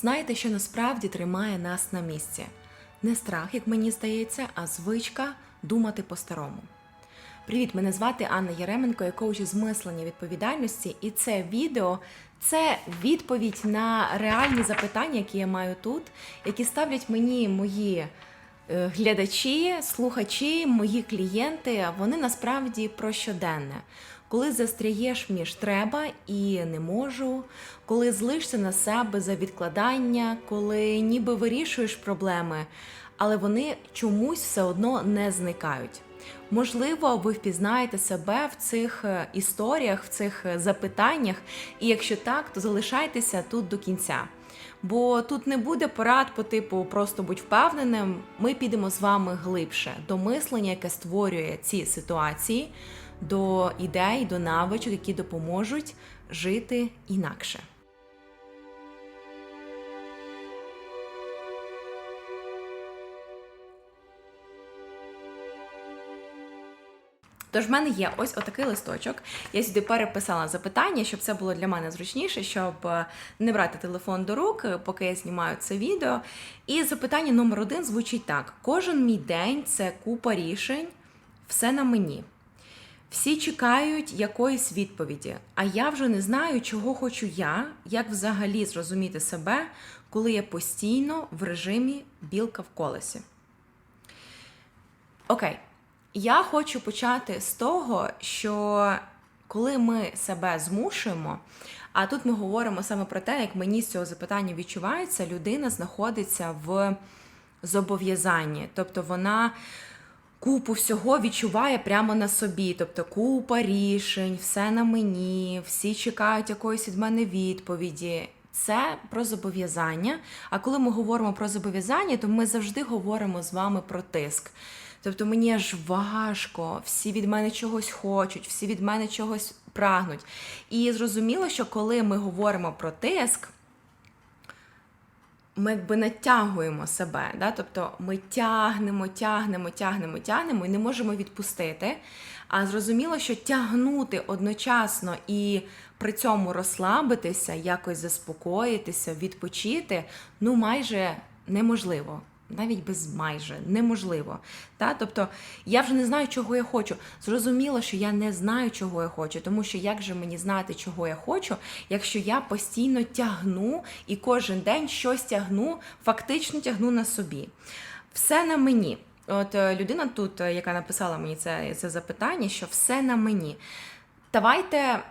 Знаєте, що насправді тримає нас на місці? Не страх, як мені здається, а звичка думати по-старому. Привіт, мене звати Анна Яременко, я коуч з мислення відповідальності, і це відео це відповідь на реальні запитання, які я маю тут, які ставлять мені мої е, глядачі, слухачі, мої клієнти. Вони насправді про щоденне. Коли застряєш між треба і не можу, коли злишся на себе за відкладання, коли ніби вирішуєш проблеми, але вони чомусь все одно не зникають. Можливо, ви впізнаєте себе в цих е, історіях, в цих е, запитаннях, і якщо так, то залишайтеся тут до кінця. Бо тут не буде порад по типу просто будь впевненим. Ми підемо з вами глибше до мислення, яке створює ці ситуації, до ідей, до навичок, які допоможуть жити інакше. Тож в мене є ось отакий листочок. Я сюди переписала запитання, щоб це було для мене зручніше, щоб е, не брати телефон до рук, е, поки я знімаю це відео. І запитання номер один звучить так: кожен мій день це купа рішень, все на мені. Всі чекають якоїсь відповіді, а я вже не знаю, чого хочу я, як взагалі зрозуміти себе, коли я постійно в режимі білка в колесі. Окей. Я хочу почати з того, що коли ми себе змушуємо, а тут ми говоримо саме про те, як мені з цього запитання відчувається, людина знаходиться в зобов'язанні, тобто вона купу всього відчуває прямо на собі, тобто купа рішень, все на мені, всі чекають якоїсь від мене відповіді. Це про зобов'язання. А коли ми говоримо про зобов'язання, то ми завжди говоримо з вами про тиск. Тобто мені аж важко, всі від мене чогось хочуть, всі від мене чогось прагнуть. І зрозуміло, що коли ми говоримо про тиск, ми якби натягуємо себе, да? тобто ми тягнемо, тягнемо, тягнемо, тягнемо і не можемо відпустити. А зрозуміло, що тягнути одночасно і при цьому розслабитися, якось заспокоїтися, відпочити ну майже неможливо навіть без майже неможливо. Та? Тобто я вже не знаю, чого я хочу. Зрозуміло, що я не знаю, чого я хочу, тому що як же мені знати, чого я хочу, якщо я постійно тягну і кожен день щось тягну, фактично тягну на собі. Все на мені. От е, людина тут, е, яка написала мені це, це запитання, що все на мені. Давайте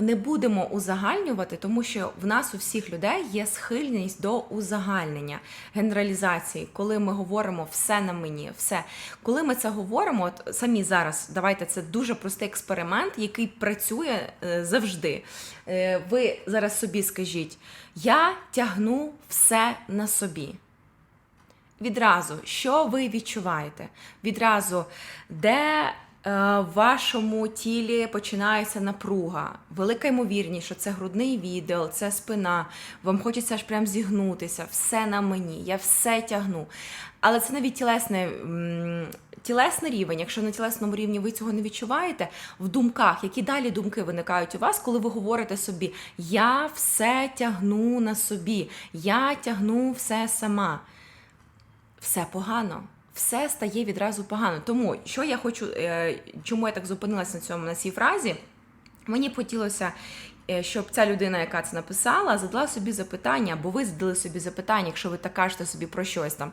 не будемо узагальнювати, тому що в нас у всіх людей є схильність до узагальнення, генералізації, коли ми говоримо все на мені, все. Коли ми це говоримо, от самі зараз давайте це дуже простий експеримент, який працює е, завжди. Е, ви зараз собі скажіть: я тягну все на собі. Відразу, що ви відчуваєте? Відразу, де в вашому тілі починається напруга. Велика ймовірність, що це грудний відділ, це спина. Вам хочеться аж прям зігнутися, все на мені, я все тягну. Але це навіть тілесне, тілесний рівень. Якщо на тілесному рівні ви цього не відчуваєте, в думках, які далі думки виникають у вас, коли ви говорите собі, я все тягну на собі, я тягну все сама. Все погано все стає відразу погано. Тому що я хочу, е, чому я так зупинилася на цьому на цій фразі? Мені б хотілося. Е, щоб ця людина, яка це написала, задала собі запитання, або ви задали собі запитання, якщо ви так кажете собі про щось там.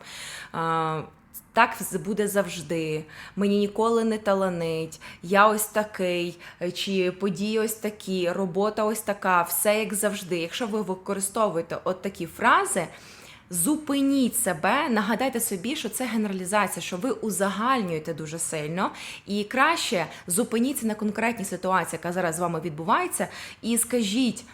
Так буде завжди, мені ніколи не таланить, я ось такий, чи події ось такі, робота ось така, все як завжди. Якщо ви використовуєте от такі фрази, Зупиніть себе, нагадайте собі, що це генералізація, що ви узагальнюєте дуже сильно, і краще зупиніться на конкретній ситуації, яка зараз з вами відбувається, і скажіть,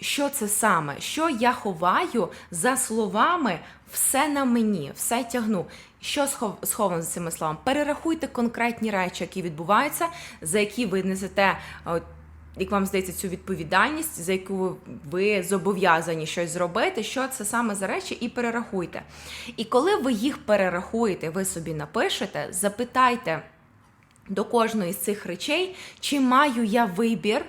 що це саме, що я ховаю за словами, все на мені, все тягну. Що сховано за цими словами? Перерахуйте конкретні речі, які відбуваються, за які ви несете як вам здається, цю відповідальність, за яку ви зобов'язані щось зробити, що це саме за речі, і перерахуйте. І коли ви їх перерахуєте, ви собі напишете, запитайте до кожної з цих речей, чи маю я вибір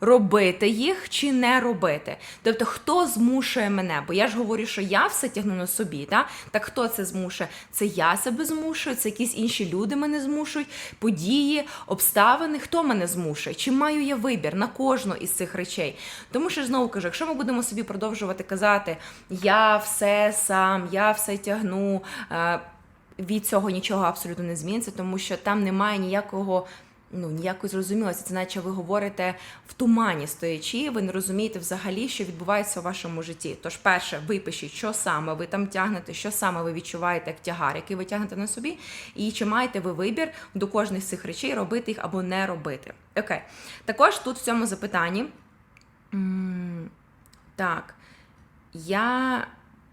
робити їх чи не робити. Тобто, хто змушує мене? Бо я ж говорю, що я все тягну на собі. Та? Так хто це змушує? Це я себе змушую, це якісь інші люди мене змушують, події, обставини. Хто мене змушує? Чи маю я вибір на кожну із цих речей? Тому що знову кажу, якщо ми будемо собі продовжувати казати, я все сам, я все тягну. е, Від цього нічого абсолютно не зміниться, тому що там немає ніякого ну ніякої зрозумілості. Це наче ви говорите в тумані стоячи, ви не розумієте взагалі, що відбувається у вашому житті. Тож, перше, випишіть, що саме ви там тягнете, що саме ви відчуваєте як тягар, який ви тягнете на собі, і чи маєте ви вибір до кожних з цих речей робити їх або не робити. Окей, також тут в цьому запитанні. Так, я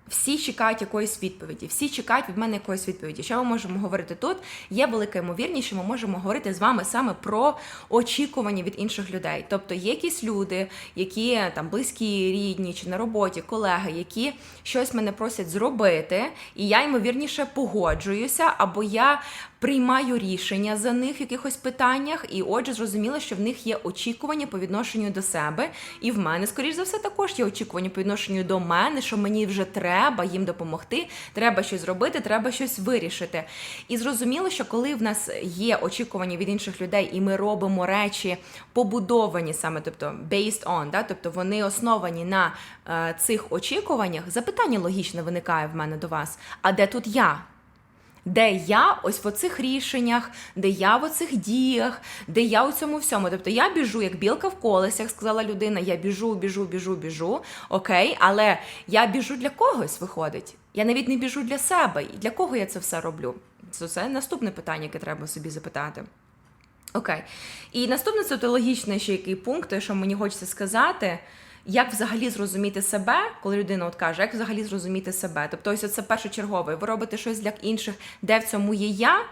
всі чекають якоїсь відповіді, всі чекають від мене якоїсь відповіді. Що ми можемо говорити тут? Є велика ймовірність, що ми можемо говорити з вами саме про очікування від інших людей. Тобто є якісь люди, які там близькі, рідні чи на роботі, колеги, які щось мене просять зробити, і я ймовірніше погоджуюся, або я приймаю рішення за них в якихось питаннях, і отже, зрозуміло, що в них є очікування по відношенню до себе, і в мене, скоріш за все, також є очікування по відношенню до мене, що мені вже треба їм допомогти, треба щось зробити, треба щось вирішити. І зрозуміло, що коли в нас є очікування від інших людей, і ми робимо речі побудовані саме, тобто based on, да, тобто вони основані на е, цих очікуваннях, запитання логічне виникає в мене до вас. А де тут я? Де я ось в оцих рішеннях, де я в оцих діях, де я у цьому всьому. Тобто я біжу, як білка в колесах, сказала людина, я біжу, біжу, біжу, біжу. Окей, але я біжу для когось виходить. Я навіть не біжу для себе. Для кого я це все роблю? Це, це наступне питання, яке треба собі запитати. Окей. І наступне це логічний ще який пункт, те, що мені хочеться сказати. Як взагалі зрозуміти себе, коли людина от каже, як взагалі зрозуміти себе? Тобто, ось це першочергове. Ви робите щось для інших, де в цьому є я.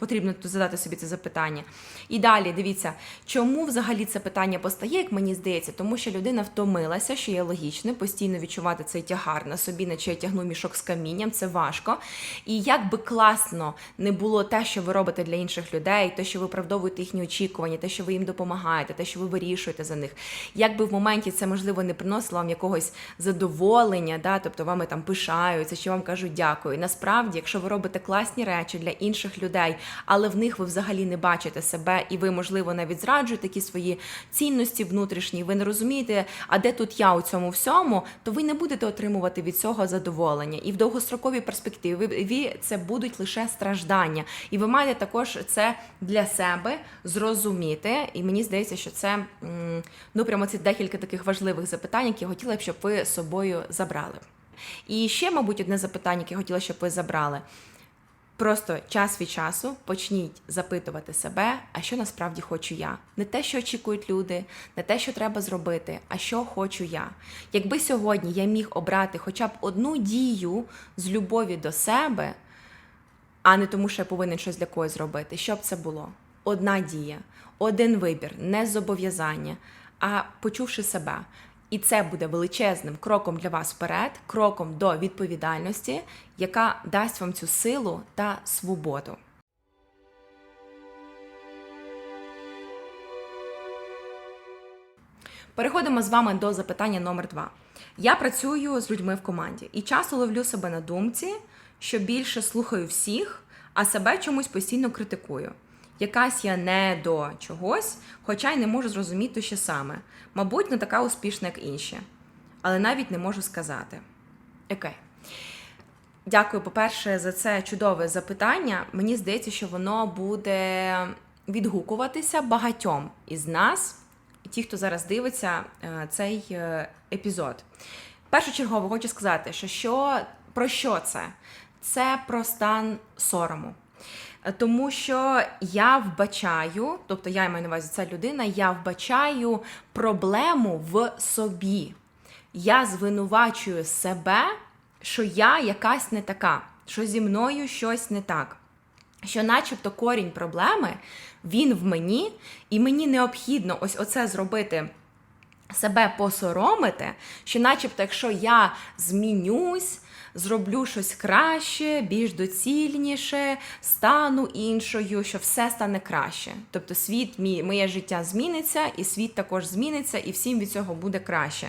Потрібно тут задати собі це запитання. І далі дивіться, чому взагалі це питання постає, як мені здається, тому що людина втомилася, що є логічним, постійно відчувати цей тягар на собі, наче я тягну мішок з камінням, це важко. І як би класно не було те, що ви робите для інших людей, те, що ви виправдовуєте їхні очікування, те, що ви їм допомагаєте, те, що ви вирішуєте за них. Як би в моменті це можливо не приносило вам якогось задоволення, да, тобто вами там пишаються, що вам кажуть дякую. Насправді, якщо ви робите класні речі для інших людей, але в них ви взагалі не бачите себе, і ви, можливо, навіть зраджуєте такі свої цінності внутрішні, ви не розумієте, а де тут я у цьому всьому, то ви не будете отримувати від цього задоволення. І в довгостроковій перспективі це будуть лише страждання. І ви маєте також це для себе зрозуміти. І мені здається, що це ну прямо ці декілька таких важливих запитань, які я хотіла б, щоб ви собою забрали. І ще, мабуть, одне запитання, яке я хотіла, щоб ви забрали. Просто час від часу почніть запитувати себе, а що насправді хочу я. Не те, що очікують люди, не те, що треба зробити, а що хочу я. Якби сьогодні я міг обрати хоча б одну дію з любові до себе, а не тому, що я повинен щось для когось зробити, що б це було? Одна дія, один вибір, не зобов'язання, а почувши себе. І це буде величезним кроком для вас вперед, кроком до відповідальності, яка дасть вам цю силу та свободу. Переходимо з вами до запитання номер два. Я працюю з людьми в команді і часто ловлю себе на думці, що більше слухаю всіх, а себе чомусь постійно критикую. Якась я не до чогось, хоча й не можу зрозуміти, що саме. Мабуть, не така успішна, як інші. Але навіть не можу сказати. Окей. Дякую, по-перше, за це чудове запитання. Мені здається, що воно буде відгукуватися багатьом із нас, ті, хто зараз дивиться е, цей е, епізод. Першочергово хочу сказати, що, що про що це? Це про стан сорому. Тому що я вбачаю, тобто я маю на увазі ця людина, я вбачаю проблему в собі. Я звинувачую себе, що я якась не така, що зі мною щось не так. Що, начебто, корінь проблеми він в мені, і мені необхідно ось оце зробити себе посоромити, що, начебто, якщо я змінюсь, зроблю щось краще, більш доцільніше, стану іншою, що все стане краще. Тобто, світ, моє життя зміниться, і світ також зміниться, і всім від цього буде краще.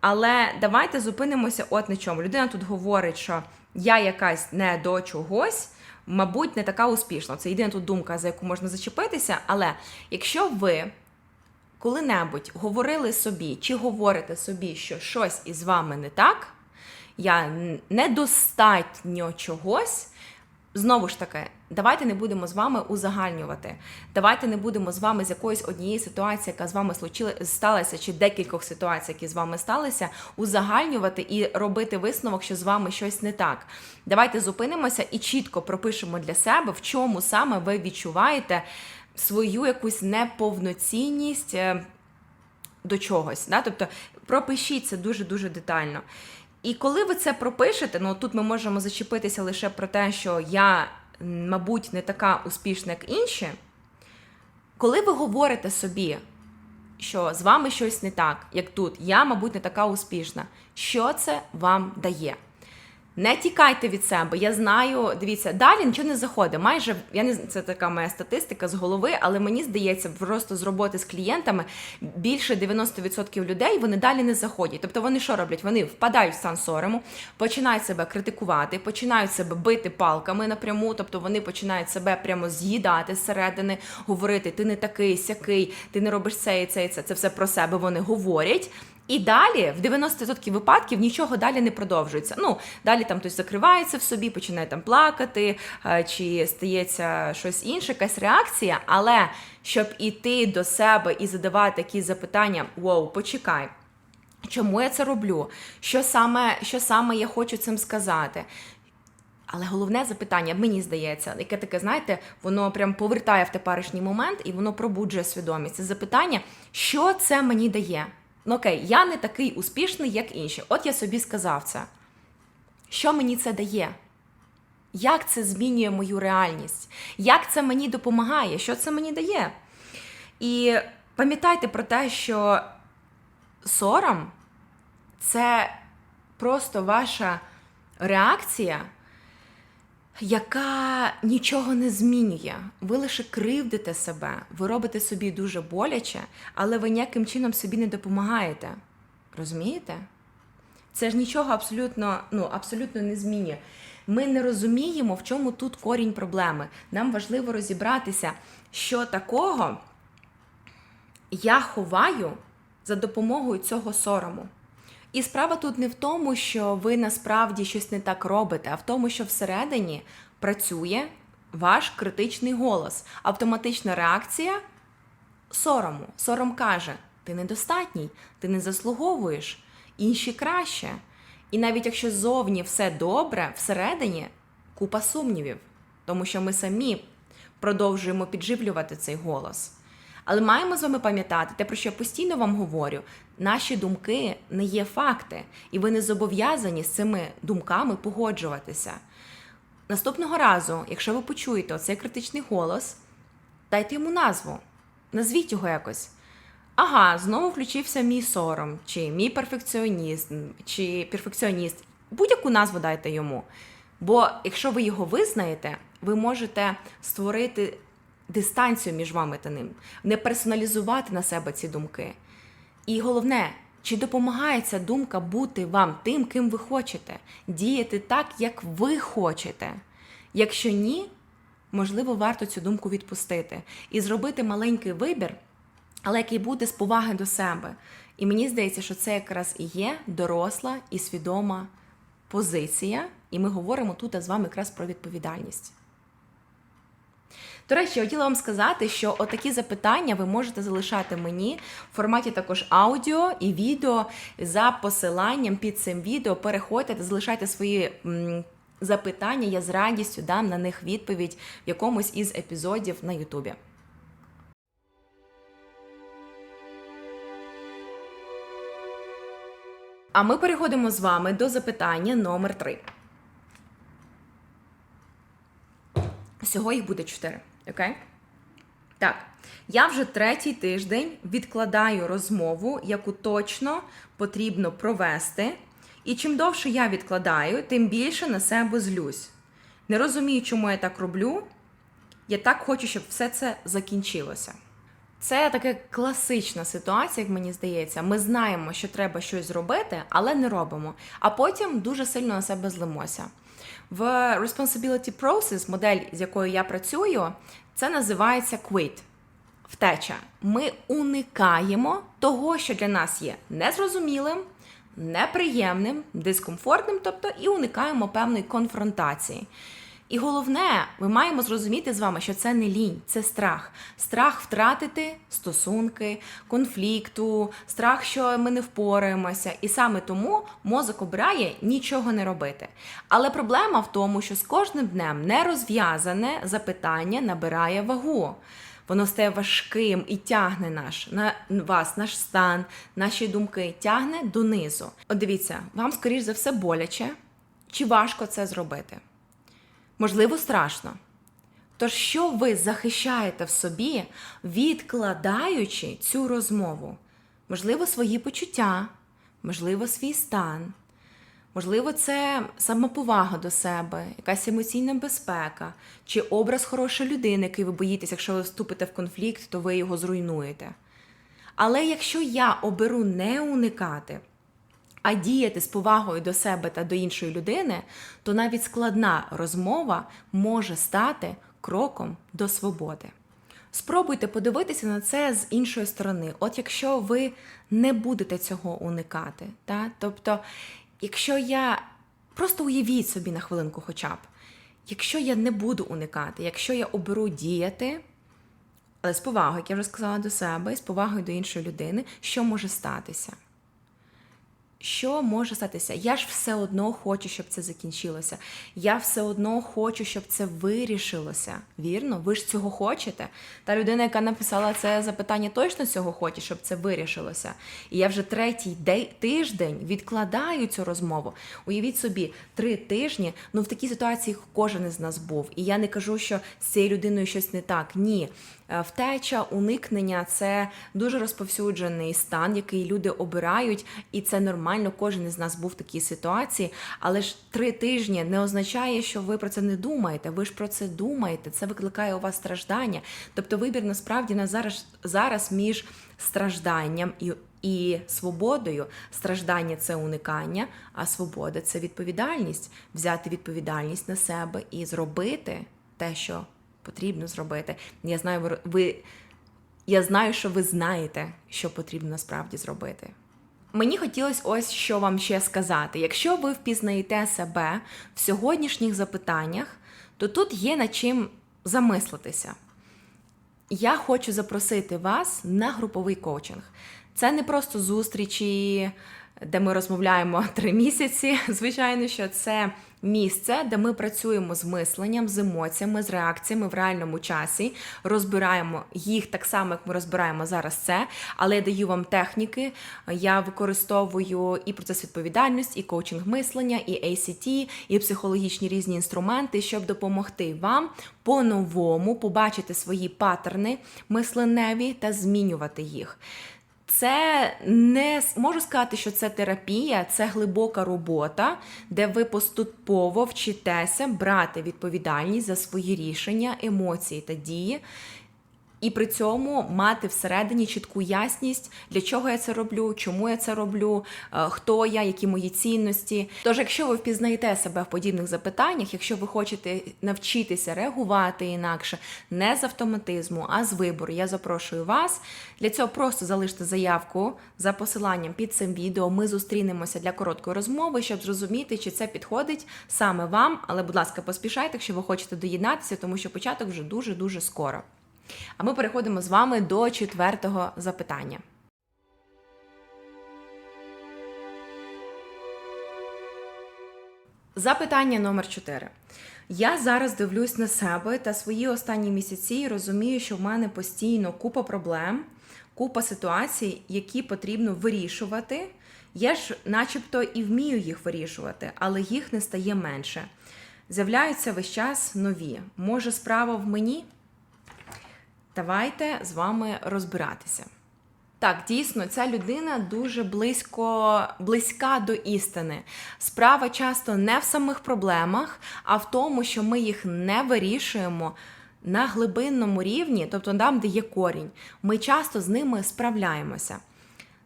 Але давайте зупинимося от на чому. Людина тут говорить, що я якась не до чогось, мабуть, не така успішна. Це єдина тут думка, за яку можна зачепитися. Але якщо ви коли-небудь говорили собі чи говорите собі, що щось із вами не так, я недостатньо чогось. Знову ж таки, давайте не будемо з вами узагальнювати. Давайте не будемо з вами з якоїсь однієї ситуації, яка з вами сталася, чи декількох ситуацій, які з вами сталися, узагальнювати і робити висновок, що з вами щось не так. Давайте зупинимося і чітко пропишемо для себе, в чому саме ви відчуваєте свою якусь неповноцінність е, до чогось. Да? Тобто пропишіть це дуже-дуже детально. І коли ви це пропишете, ну тут ми можемо зачепитися лише про те, що я, мабуть, не така успішна, як інші. Коли ви говорите собі, що з вами щось не так, як тут, я, мабуть, не така успішна, що це вам дає? Не тікайте від себе. Я знаю, дивіться, далі нічого не заходить. Майже я не це така моя статистика з голови, але мені здається, просто з роботи з клієнтами більше 90% людей вони далі не заходять. Тобто вони що роблять? Вони впадають в стан сорому, починають себе критикувати, починають себе бити палками напряму. Тобто вони починають себе прямо з'їдати зсередини, говорити: ти не такий, сякий, ти не робиш це і це і це. Це все про себе вони говорять. І далі, в 90% випадків, нічого далі не продовжується. Ну, далі там хтось закривається в собі, починає там плакати, е, чи стається щось інше, якась реакція. Але щоб іти до себе і задавати такі запитання: Воу, почекай. Чому я це роблю? Що саме, Що саме я хочу цим сказати? Але головне запитання, мені здається, яке таке, знаєте, воно прям повертає в теперішній момент і воно пробуджує свідомість. Це запитання, що це мені дає? Ну окей, я не такий успішний, як інші. От я собі сказав це. Що мені це дає? Як це змінює мою реальність? Як це мені допомагає? Що це мені дає? І пам'ятайте про те, що сором це просто ваша реакція яка нічого не змінює. Ви лише кривдите себе, ви робите собі дуже боляче, але ви ніяким чином собі не допомагаєте. Розумієте? Це ж нічого абсолютно, ну, абсолютно не змінює. Ми не розуміємо, в чому тут корінь проблеми. Нам важливо розібратися, що такого я ховаю за допомогою цього сорому. І справа тут не в тому, що ви насправді щось не так робите, а в тому, що всередині працює ваш критичний голос, автоматична реакція сорому. Сором каже: ти недостатній, ти не заслуговуєш, інші краще. І навіть якщо зовні все добре, всередині купа сумнівів, тому що ми самі продовжуємо підживлювати цей голос. Але маємо з вами пам'ятати те, про що я постійно вам говорю: наші думки не є факти, і ви не зобов'язані з цими думками погоджуватися. Наступного разу, якщо ви почуєте оцей критичний голос, дайте йому назву, назвіть його якось. Ага, знову включився мій сором, чи мій перфекціоніст, чи перфекціоніст. Будь-яку назву дайте йому. Бо якщо ви його визнаєте, ви можете створити дистанцію між вами та ним, не персоналізувати на себе ці думки. І головне, чи допомагає ця думка бути вам тим, ким ви хочете, діяти так, як ви хочете. Якщо ні, можливо, варто цю думку відпустити і зробити маленький вибір, але який буде з поваги до себе. І мені здається, що це якраз і є доросла і свідома позиція, і ми говоримо тут з вами якраз про відповідальність. До речі, хотіла вам сказати, що отакі запитання ви можете залишати мені в форматі також аудіо і відео за посиланням під цим відео. Переходьте та залишайте свої. Запитання, я з радістю дам на них відповідь в якомусь із епізодів на Ютубі. А ми переходимо з вами до запитання номер 3 Всього їх буде 4. Окей? Так, я вже третій тиждень відкладаю розмову, яку точно потрібно провести. І чим довше я відкладаю, тим більше на себе злюсь. Не розумію, чому я так роблю. Я так хочу, щоб все це закінчилося. Це така класична ситуація, як мені здається. Ми знаємо, що треба щось зробити, але не робимо. А потім дуже сильно на себе злимося. В Responsibility Process, модель, з якою я працюю, це називається quit. Втеча. Ми уникаємо того, що для нас є незрозумілим, неприємним, дискомфортним, тобто і уникаємо певної конфронтації. І головне, ми маємо зрозуміти з вами, що це не лінь, це страх. Страх втратити стосунки, конфлікту, страх, що ми не впораємося. І саме тому мозок обирає нічого не робити. Але проблема в тому, що з кожним днем нерозв'язане запитання набирає вагу. Воно стає важким і тягне наш на вас, наш стан, наші думки тягне донизу. От дивіться, вам, скоріш за все, боляче чи важко це зробити? Можливо, страшно. Тож, що ви захищаєте в собі, відкладаючи цю розмову? Можливо, свої почуття, можливо, свій стан, можливо, це самоповага до себе, якась емоційна безпека, чи образ хорошої людини, який ви боїтесь, якщо ви вступите в конфлікт, то ви його зруйнуєте. Але якщо я оберу не уникати, а діяти з повагою до себе та до іншої людини, то навіть складна розмова може стати кроком до свободи. Спробуйте подивитися на це з іншої сторони. От якщо ви не будете цього уникати, та? тобто, якщо я просто уявіть собі на хвилинку, хоча б, якщо я не буду уникати, якщо я оберу діяти, але з повагою, як я вже сказала до себе, і з повагою до іншої людини, що може статися? Що може статися? Я ж все одно хочу, щоб це закінчилося. Я все одно хочу, щоб це вирішилося. Вірно? Ви ж цього хочете? Та людина, яка написала це запитання, точно цього хоче, щоб це вирішилося. І я вже третій тиждень відкладаю цю розмову. Уявіть собі, три тижні. Ну в такій ситуації кожен із нас був. І я не кажу, що з цією людиною щось не так. Ні. Е, втеча, уникнення це дуже розповсюджений стан, який люди обирають, і це нормально. Кожен із нас був в такій ситуації. Але ж три тижні не означає, що ви про це не думаєте. Ви ж про це думаєте. Це викликає у вас страждання. Тобто, вибір насправді на зараз зараз між стражданням і. І свободою страждання це уникання, а свобода це відповідальність, взяти відповідальність на себе і зробити те, що потрібно зробити. Я знаю, ви я знаю, що ви знаєте, що потрібно насправді зробити. Мені хотілося ось що вам ще сказати. Якщо ви впізнаєте себе в сьогоднішніх запитаннях, то тут є над чим замислитися. Я хочу запросити вас на груповий коучинг. Це не просто зустрічі, де ми розмовляємо три місяці. Звичайно, що це місце, де ми працюємо з мисленням, з емоціями, з реакціями в реальному часі, розбираємо їх так само, як ми розбираємо зараз це, але я даю вам техніки. Я використовую і процес відповідальності, і коучинг мислення, і ACT, і психологічні різні інструменти, щоб допомогти вам по-новому побачити свої паттерни мисленеві та змінювати їх. Це не можу сказати, що це терапія, це глибока робота, де ви поступово вчитеся брати відповідальність за свої рішення, емоції та дії, і при цьому мати всередині чітку ясність, для чого я це роблю, чому я це роблю, е, хто я, які мої цінності. Тож, якщо ви впізнаєте себе в подібних запитаннях, якщо ви хочете навчитися реагувати інакше, не з автоматизму, а з вибору, я запрошую вас. Для цього просто залиште заявку за посиланням під цим відео. Ми зустрінемося для короткої розмови, щоб зрозуміти, чи це підходить саме вам. Але, будь ласка, поспішайте, якщо ви хочете доєднатися, тому що початок вже дуже дуже скоро. А ми переходимо з вами до четвертого запитання. Запитання номер 4. Я зараз дивлюсь на себе та свої останні місяці і розумію, що в мене постійно купа проблем, купа ситуацій, які потрібно вирішувати. Я ж, начебто, і вмію їх вирішувати, але їх не стає менше. З'являються весь час нові. Може, справа в мені? Давайте з вами розбиратися. Так, дійсно, ця людина дуже близько близька до істини. Справа часто не в самих проблемах, а в тому, що ми їх не вирішуємо на глибинному рівні, тобто там, де є корінь. Ми часто з ними справляємося.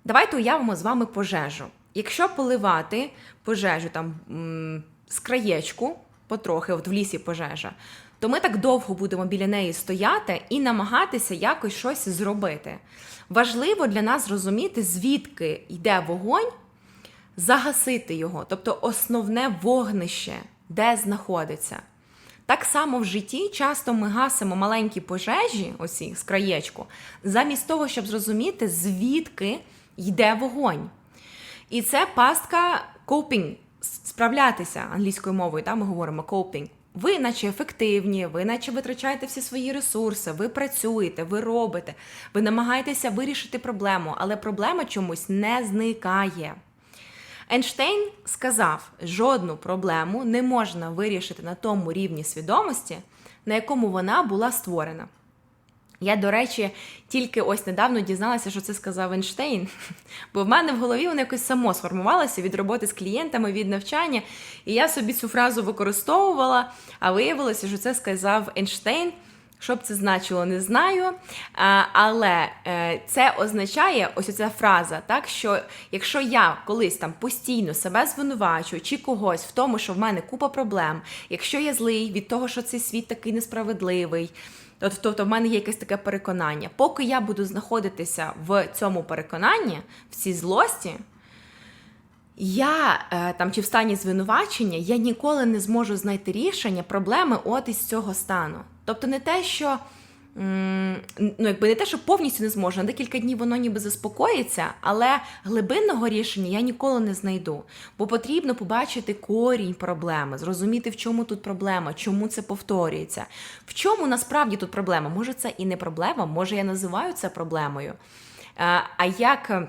Давайте уявимо з вами пожежу. Якщо поливати пожежу там з краєчку, потрохи, от в лісі пожежа, то ми так довго будемо біля неї стояти і намагатися якось щось зробити. Важливо для нас зрозуміти, звідки йде вогонь, загасити його, тобто основне вогнище, де знаходиться. Так само в житті часто ми гасимо маленькі пожежі, оці з краєчку, замість того, щоб зрозуміти, звідки йде вогонь. І це пастка coping, справлятися англійською мовою, там ми говоримо coping. Ви, наче ефективні, ви наче витрачаєте всі свої ресурси, ви працюєте, ви робите, ви намагаєтеся вирішити проблему, але проблема чомусь не зникає. Ейнштейн сказав, жодну проблему не можна вирішити на тому рівні свідомості, на якому вона була створена. Я, до речі, тільки ось недавно дізналася, що це сказав Ейнштейн, бо в мене в голові воно якось само сформувалося від роботи з клієнтами, від навчання, і я собі цю фразу використовувала, а виявилося, що це сказав Ейнштейн. Що б це значило, не знаю. Але е, це означає ось ця фраза, так що якщо я колись там постійно себе звинувачую чи когось в тому, що в мене купа проблем, якщо я злий від того, що цей світ такий несправедливий. Тобто в мене є якесь таке переконання. Поки я буду знаходитися в цьому переконанні, в цій злості, я е, там чи в стані звинувачення, я ніколи не зможу знайти рішення проблеми от із цього стану. Тобто не те, що ну, якби не те, що повністю не зможу, на декілька днів воно ніби заспокоїться, але глибинного рішення я ніколи не знайду. Бо потрібно побачити корінь проблеми, зрозуміти, в чому тут проблема, чому це повторюється. В чому насправді тут проблема? Може, це і не проблема, може я називаю це проблемою. Е, а як.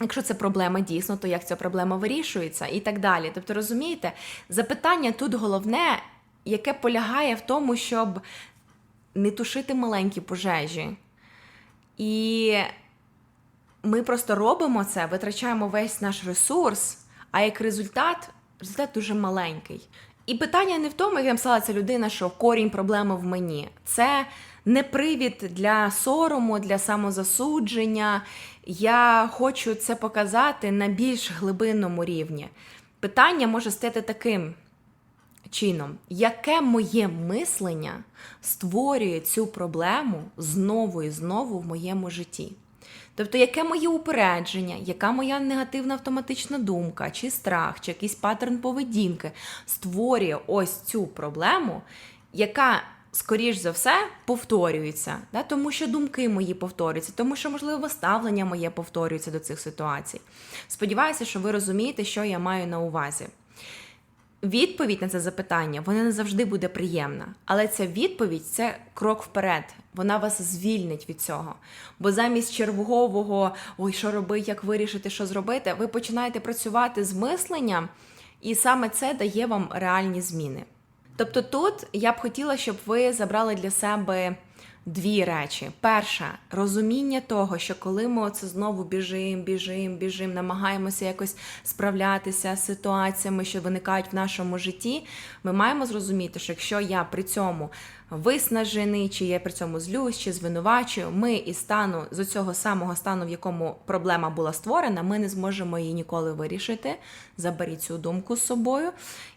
Якщо це проблема дійсно, то як ця проблема вирішується і так далі. Тобто, розумієте, запитання тут головне, яке полягає в тому, щоб не тушити маленькі пожежі. І ми просто робимо це, витрачаємо весь наш ресурс, а як результат, результат дуже маленький. І питання не в тому, як написала ця людина, що корінь проблеми в мені. Це не привід для сорому, для самозасудження. Я хочу це показати на більш глибинному рівні. Питання може стати таким чином, яке моє мислення створює цю проблему знову і знову в моєму житті. Тобто, яке моє упередження, яка моя негативна автоматична думка, чи страх, чи якийсь паттерн поведінки створює ось цю проблему, яка, скоріш за все, повторюється, да? тому що думки мої повторюються, тому що, можливо, ставлення моє повторюється до цих ситуацій. Сподіваюся, що ви розумієте, що я маю на увазі. Відповідь на це запитання вона не завжди буде приємна, але ця відповідь це крок вперед. Вона вас звільнить від цього. Бо замість чергового ой, що робити, як вирішити, що зробити, ви починаєте працювати з мисленням, і саме це дає вам реальні зміни. Тобто, тут я б хотіла, щоб ви забрали для себе дві речі: перша розуміння того, що коли ми оце знову біжимо, біжимо, біжимо, намагаємося якось справлятися з ситуаціями, що виникають в нашому житті, ми маємо зрозуміти, що якщо я при цьому виснажений, чи я при цьому злюсь, чи звинувачую, ми із стану з цього самого стану, в якому проблема була створена, ми не зможемо її ніколи вирішити. Заберіть цю думку з собою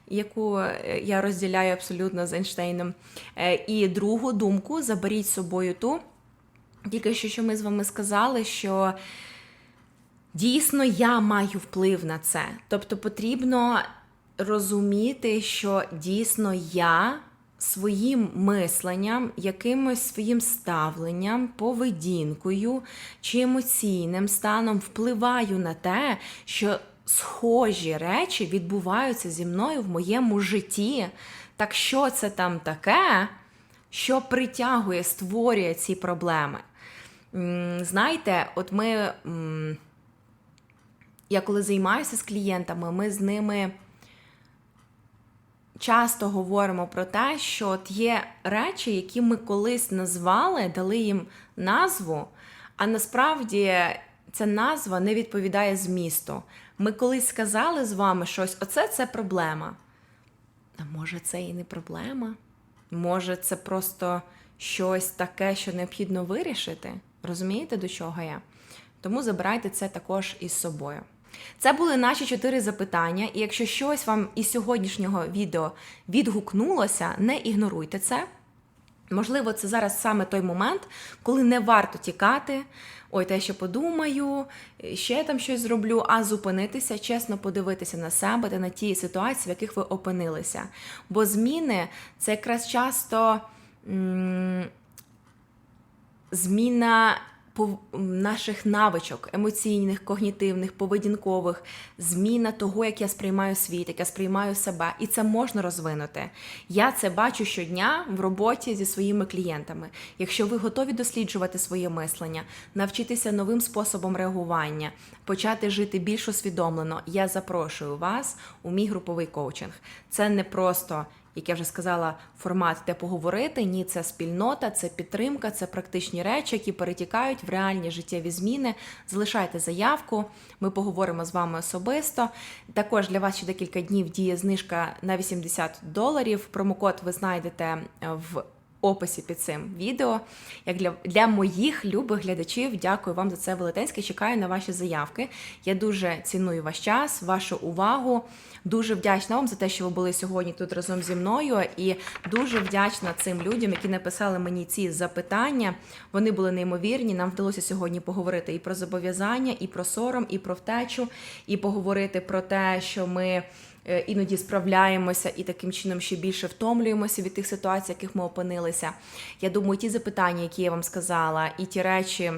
яку е, я розділяю абсолютно з Ейнштейном. Е, і другу думку заберіть з собою ту. Тільки що, що ми з вами сказали, що дійсно я маю вплив на це. Тобто потрібно розуміти, що дійсно я. Своїм мисленням, якимось своїм ставленням, поведінкою чи емоційним станом впливаю на те, що схожі речі відбуваються зі мною в моєму житті. Так що це там таке, що притягує, створює ці проблеми? Знаєте, от ми, я коли займаюся з клієнтами, ми з ними часто говоримо про те, що от є речі, які ми колись назвали, дали їм назву, а насправді ця назва не відповідає змісту. Ми колись сказали з вами щось, оце це проблема. А може, це і не проблема? Може, це просто щось таке, що необхідно вирішити? Розумієте, до чого я? Тому забирайте це також із собою. Це були наші чотири запитання, і якщо щось вам із сьогоднішнього відео відгукнулося, не ігноруйте це. Можливо, це зараз саме той момент, коли не варто тікати. Ой, те, що подумаю, ще там щось зроблю, а зупинитися, чесно подивитися на себе та на ті ситуації, в яких ви опинилися. Бо зміни це якраз часто м- зміна наших навичок, емоційних, когнітивних, поведінкових, зміна того, як я сприймаю світ, як я сприймаю себе, і це можна розвинути. Я це бачу щодня в роботі зі своїми клієнтами. Якщо ви готові досліджувати своє мислення, навчитися новим способом реагування, почати жити більш усвідомлено, я запрошую вас у мій груповий коучинг. Це не просто як я вже сказала, формат де поговорити. Ні, це спільнота, це підтримка, це практичні речі, які перетікають в реальні життєві зміни. Залишайте заявку, ми поговоримо з вами особисто. Також для вас ще декілька днів діє знижка на 80 доларів. Промокод ви знайдете в описі під цим відео. Як для, для моїх любих глядачів, дякую вам за це велетенське. Чекаю на ваші заявки. Я дуже ціную ваш час, вашу увагу. Дуже вдячна вам за те, що ви були сьогодні тут разом зі мною, і дуже вдячна цим людям, які написали мені ці запитання. Вони були неймовірні. Нам вдалося сьогодні поговорити і про зобов'язання, і про сором, і про втечу, і поговорити про те, що ми. Е, Іноді справляємося і таким чином ще більше втомлюємося від тих ситуацій, в яких ми опинилися. Я думаю, ті запитання, які я вам сказала, і ті речі,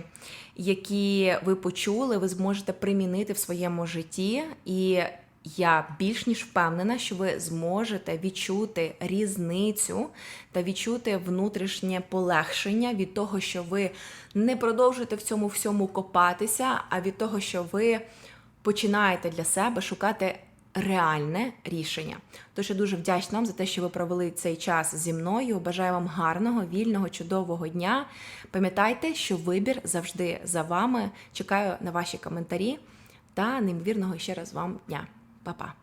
які ви почули, ви зможете примінити в своєму житті. І я більш ніж впевнена, що ви зможете відчути різницю та відчути внутрішнє полегшення від того, що ви не продовжуєте в цьому всьому копатися, а від того, що ви починаєте для себе шукати реальне рішення. Тож я дуже вдячна вам за те, що ви провели цей час зі мною. Бажаю вам гарного, вільного, чудового дня. Пам'ятайте, що вибір завжди за вами. Чекаю на ваші коментарі та неймовірного ще раз вам дня. Па-па!